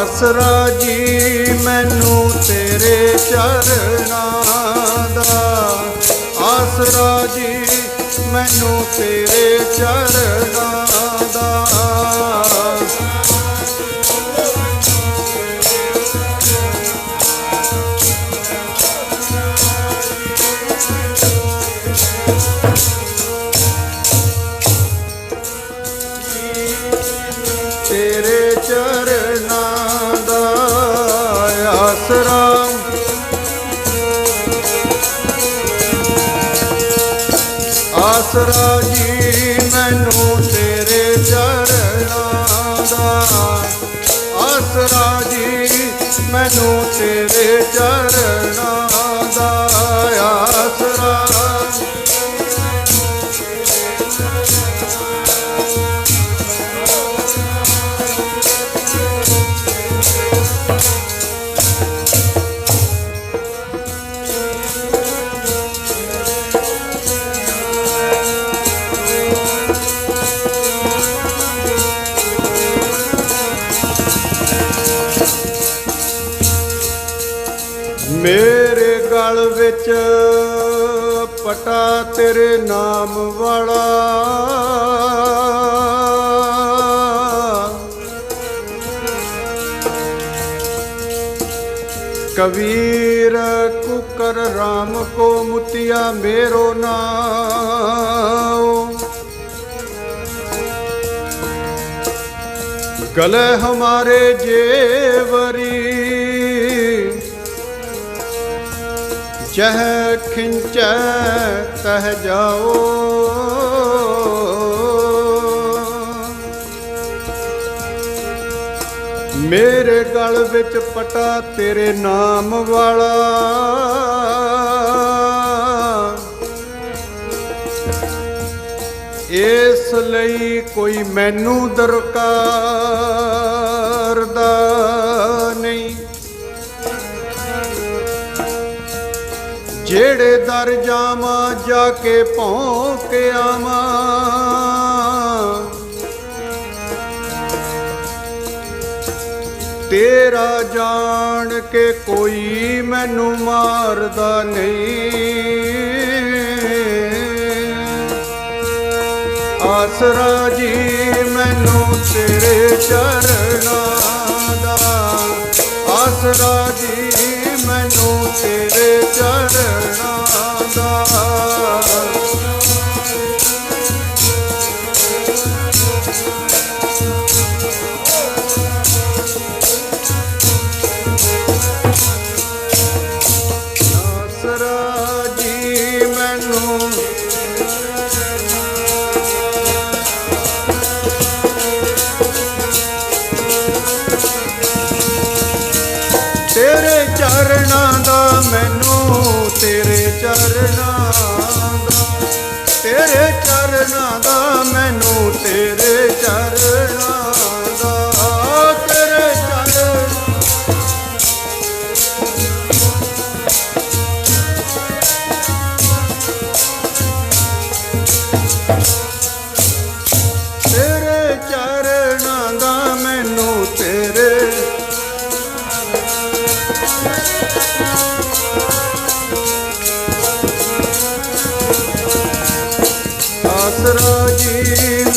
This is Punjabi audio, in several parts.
ਆਸਰਾ ਜੀ ਮੈਨੂੰ ਤੇਰੇ ਚਰਨਾਂ ਦਾ। ਆਸਰਾ ਜੀ ਮੈਨੂੰ ਤੇਰੇ ਚਰਨਾਂ ਦਾ। ਤੇਰੇ ਆਸਰਾ ਜੀ ਮੈਨੂੰ ਤੇਰੇ ਚਰਨਾਂ ਦਾ ਆਸਰਾ ਜੀ ਮੈਨੂੰ ਤੇਰੇ ਚਰਨਾਂ ਮੇਰੇ ਗਲ ਵਿੱਚ ਪਟਾ ਤੇਰੇ ਨਾਮ ਵਾਲਾ। ਕਬੀਰ ਕੁਕਰ RAM ਕੋ ਮੁਤਿਆ ਮੇਰੋ ਨਾਮ ਗਲੇ ਹਮਾਰੇ ਜੇਵਰੀ ਜਹ ਖਿੰਚੈ, ਤਹ ਜਾਓ। ਮੇਰੇ ਗਲ ਵਿੱਚ ਪਟਾ ਤੇਰੇ ਨਾਮ ਵਾਲਾ। ਇਸ ਲਈ ਕੋਈ ਮੈਨੂੰ ਦਰਕਾਰ ਦਾ। ਜਿਹੜੇ ਦਰ ਜਾਵਾਂ, ਜਾ ਕੇ ਭੌਂਕ ਆਵਾਂ। ਤੇਰਾ ਜਾਣ ਕੇ ਕੋਈ ਮੈਨੂੰ ਮਾਰਦਾ ਨਹੀਂ। ਆਸਰਾ ਜੀ ਮੈਨੂੰ ਤੇਰੇ ਚਰਨਾਂ ਦਾ। ਆਸਰਾ ਜੀ ਮੈਨੂੰ ਤੇਰੇ ਚਰਨਾਂ ਦਾ। ਆਸਰਾ ਜੀ ਮੈਨੂੰ ਤੇਰੇ ਚਰਨਾਂ ਦਾ ਮੈਨੂੰ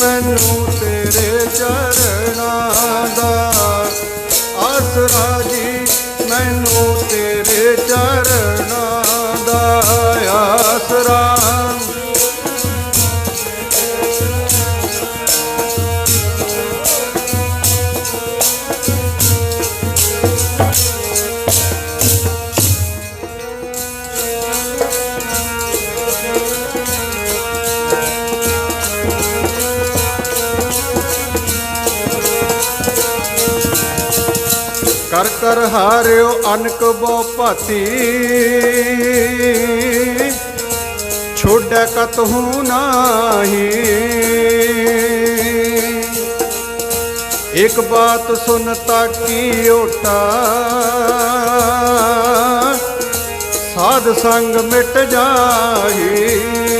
ਮੈਨੂੰ ਤੇਰੇ ਚਰਨਾਂ ਦਾ ਆਸਰਾ ਜੀ ਮੈਨੂੰ ਤੇਰੇ ਚਰਨਾਂ ਦਾ ਕਰ ਕਰ ਹਾਰਿਓ ਅਨਕ ਬੋ ਭਾਤੀ। ਛੋੜੈ ਕਤਹੂ ਨਾਹੀ। ਇੱਕ ਬਾਤ ਸੁਨਤਾ ਕੀ ਓਟਾ। ਸਾਧ ਸੰਗ ਮਿਟ ਜਾਹੀ।